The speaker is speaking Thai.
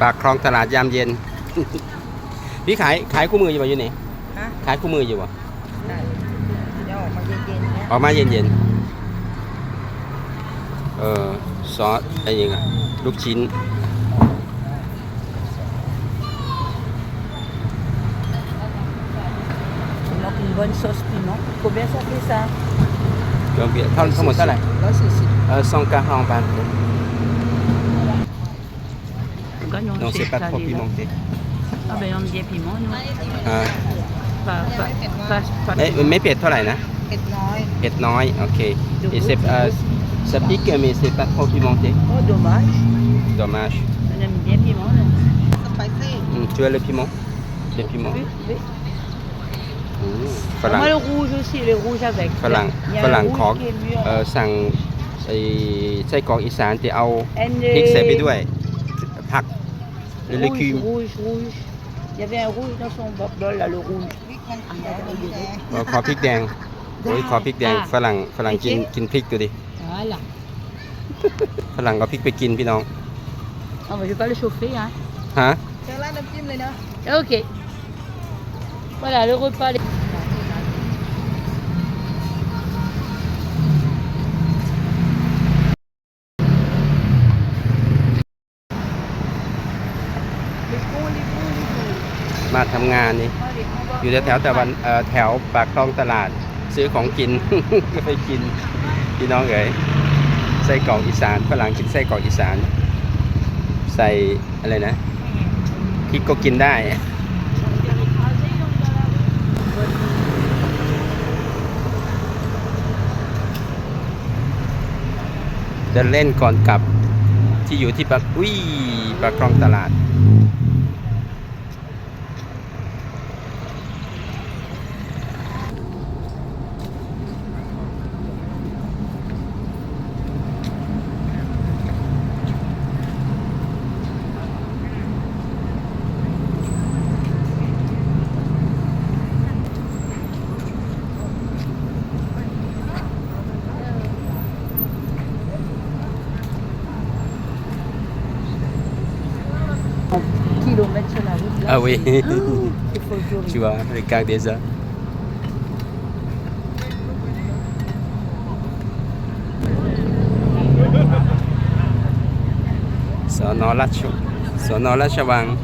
ปากคลองตลาดยามเย็น พี่ขายขายคู่มืออยู่ป่ะอยู่นี่ฮะขายคู่มืออยู่ป่ะได้เดี๋ยวออกมาเย็นๆเนี่ยออกมาเย็นๆเออซอสอะไรอย่างเงี้ยลูกชิ้น Donc une bonne sauce piment. Combien ça fait ça รวมเบียร์เท่าทั้งหมดเท่าไหร่ Là c'est ici. เออซองกาฮองบาท Gagnons non c'est pas trop pimenté Ah ben on dit piment, nous. อ่า Pas, pas, pas, pas ไม่ไม่เผ็ดเท่าไหร่นะ เผ็ดน้อย เผ็ดน้อย โอเค et c'est euh, ça pique mais c'est pas trop pimenté Oh dommage. dommage On aime bien piment, nous. Spicy. Hmm, tu as le piment le piment Oui, oui. อืมฝรั่ง Moi le rouge aussi, le rouge avec. ฝรั่ง Il y a ฝ un รั่ง rouge ขอ qui est mieux. เออสั่งไอ้ไส้กรอกอีสานแต่เอา And พริกใส่ไป les- ด้วย ผัก หรือ Rouge, เลคิม rouge, rouge. Il y avait un rouge dans son bol là, le rouge. เออขอพริกแดงโอ้ยขอพริกแดงอะฝรั่งฝรั่งกินโอเคกินพริกดูดิ Voilà. ฝรั่งก็พริกไปกินพี่น้อง Ah, bah, je vais pas le chauffer, hein. ฮะ Ok. Voilà, le repas. les- มาทำงานนี่อยู่แถวๆตะวันแถวปากคลองตลาด ซื้อของกินก็ไปกินพี่น้องเอ๋ยไส้กรอกอีสานฝรั่งกินไส้กรอกอีสาน ใส่อะไรนะพริกก็กินได้เดินเล่นก่อนกลับที่อยู่ที่ปากอุ้ยปากคลองตลาด Ah oui. tu vois, le cas des arts. Sa so, no lat siya. So, no lat siya bang?